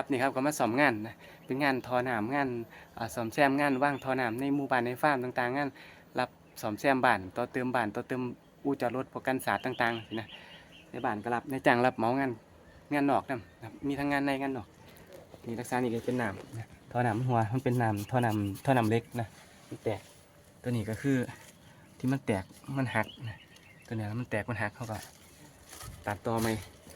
ครับนี่ครับก็มาสอมงานนะเป็นงานทอหนามงานสอมแซมงานว่างทอหนามในหมู่บ้านในฟาร์มต่างๆงานรับสอมแซมบ้านต่อเติมบ้านต่อเติมอู่จอดรถประกันศาสตร์ต่างๆนะในบ้านก็รับในจ้างรับเหมางานงานนอกนะมีทั้งงานในงานนอกนี่ลักษณะนี้ก็เป็นหนามนะทอหนามหัวมันเป็นหนามทอหนามทอหนามเล็กนะมันแตกตัวนี้ก็คือที่มันแตกมันหักนะตัวนี้มันแตกมันหักเขาก็ตัดต่อไหม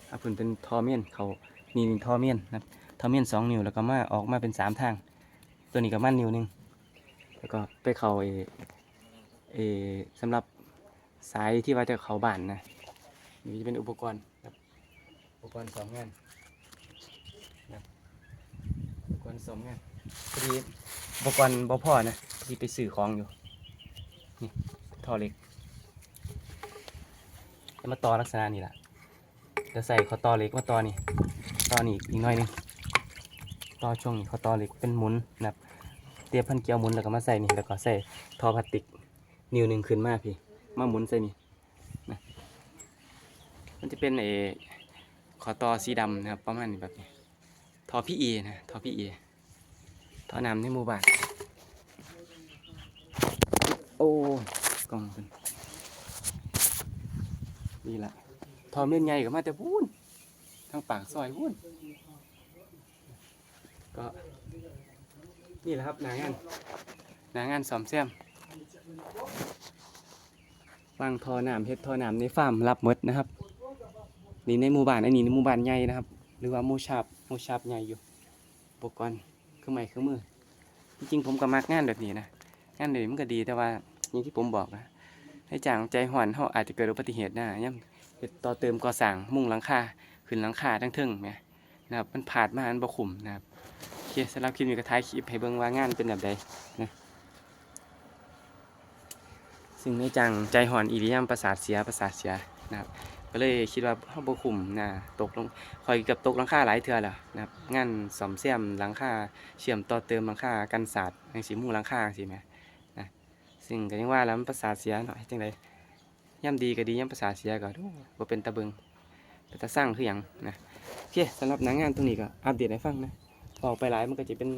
เอาพื้นเป็นทอเมียนเขานี่นี่ทอเมียนนะครับ ทอมเมียนสองนิ้วแล้วก็มาออกมาเป็นสามทาง ตัวนี้ก็มันนิ้วหนึงแล้วก็ไปเขาเอเอสำหรับสายที่ว่าจะเขาบ้านนะนี่จะเป็นอุปกรณ์ครับอุปกรณ์สองงานนะอุปกรณ์สองงานพอดีอุปกรณ์บ่พอนะพอดีไปสื่อของอยู่นี่ท่อเหล็กจะมาต่อลักษณะนี้ล่ะจะใส่ขอต่อเหล็กมาต่อนี่ต่อนี่อีกหน่อยนึง ต่อช่วงนี้เขาต่อเหล็กเป็นหมุนนะครับเตรียมพันเกลียวหมุนแล้วก็มาใส่นี่แล้วก็ใส่ทอพลาสติก นิ้วหนึ่งขึ้นมาพี่ มาหมุนใส่นี่นะมันจะเป็นเอขอต่อสีดำนะครับประมาณนี้แบบนี้ทอพี่เอนะทอพี่เอทอน้ำในหมู่บ้านโอ้กล้องเป็นนี่ละทอเม่นใหญ่ก็มาแต่พูนทางปากซอยหุ้น ก็นี่แหละครับหนางานหนางานสอมแซมวางท่อน้ำเฮ็ดท่อน้ำในฟาร์มรับมดนะครับนี่ในหมู่บ้านอันนี้ในหมู่บ้านใหญ่นะครับ หรือว่าหมู่ชาบหมู่ชาบใหญ่อยู่อุปกรณ์เครื่องไม้เครื่องมือจริงๆผมก็มักงานแบบนี้นะงานแบบนี้มันก็ดีแต่ว่าอย่างที่ผมบอกนะให้จางใจห่อนเขาอาจจะเกิดอุบัติเหตุได้ย่ำต่อเติมก่อสร้างมุ่งหลังคาขึ้นหลังคาทั้งทึ่งไหม นะครับมันผาดมาอันบ่ขุมนะครับโอเคสำหรับคลิปนี้ก็ท้ายคลิปให้เบิ่งว่างานเป็นแบบใดนะซึ่งในจังใจหอนอีริยามประสาทเสียประสาทเสียนะครับก็เลยคิดว่าเฮาบ่ขุมนะตกลงคอยกับตกหลังคาหลายเทื่อแล้วนะครับงานซ่อมแซมหลังคาเชื่อมต่อเติมหลังคากันศาสตร์จังซี่มุงหลังคาจังซี่แหมนะซึ่งก็ยังว่าแล้วมันประสาทเสียหน่อยจังไดย่ำดีก็ดีย่ำประสาทเสียก็โอ้บ่เป็นตะเบิง แต่ถ้าสร้างคืออย่างนะโอเคสำหรับหนังงานตรงนี้ก็อัปเดตให้ฟังนะออกไปหลายมันก็จะเป็น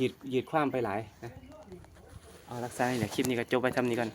ยืดยืดความไปหลายนะเอารักษานี่ยคลิปนี้ก็จบไปทำนี้ก่อน